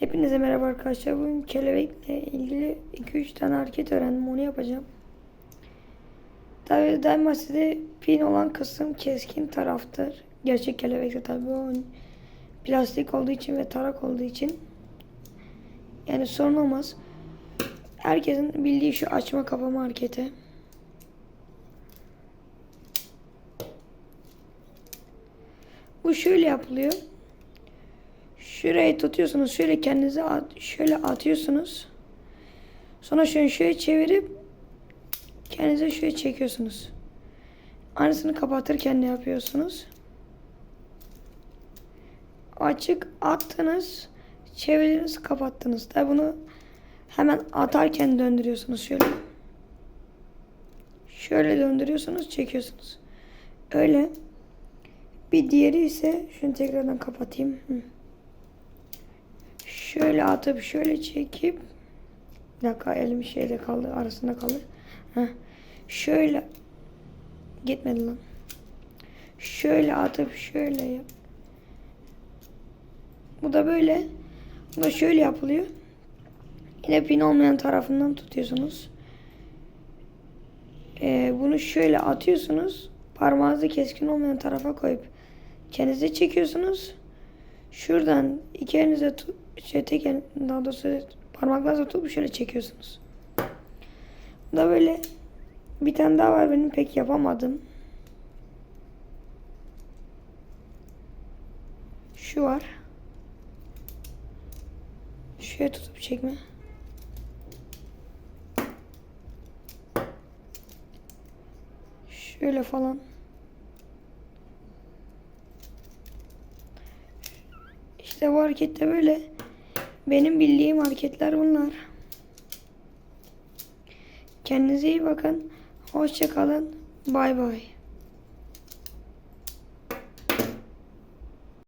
Hepinize merhaba arkadaşlar. Bugün kelebekle ilgili 2-3 tane hareket öğrendim. Onu yapacağım. Tabii daima size pin olan kısım keskin taraftır. Gerçek kelebekse tabii o plastik olduğu için ve tarak olduğu için. Yani sorun olmaz. Herkesin bildiği şu açma kapama hareketi. Bu şöyle yapılıyor. Şurayı tutuyorsunuz. Şöyle kendinize at, şöyle atıyorsunuz. Sonra şöyle şöyle çevirip kendinize şöyle çekiyorsunuz. Aynısını kapatırken ne yapıyorsunuz? Açık attınız, çevirdiniz, kapattınız. Tabi bunu hemen atarken döndürüyorsunuz şöyle. Şöyle döndürüyorsunuz, çekiyorsunuz. Öyle. Bir diğeri ise şunu tekrardan kapatayım. Hı. Şöyle atıp şöyle çekip bir dakika elim şeyde kaldı arasında kaldı. Heh. Şöyle gitmedi lan. Şöyle atıp şöyle yap. Bu da böyle. Bu da şöyle yapılıyor. Yine pin olmayan tarafından tutuyorsunuz. Ee, bunu şöyle atıyorsunuz. Parmağınızı keskin olmayan tarafa koyup kendinize çekiyorsunuz. Şuradan iki elinize tut, şey tek el, daha doğrusu parmaklarınızla tutup şöyle çekiyorsunuz. Da böyle bir tane daha var benim pek yapamadım. Şu var. Şöyle tutup çekme. Şöyle falan. İşte bu hareket de böyle. Benim bildiğim hareketler bunlar. Kendinize iyi bakın. Hoşça kalın. Bay bay.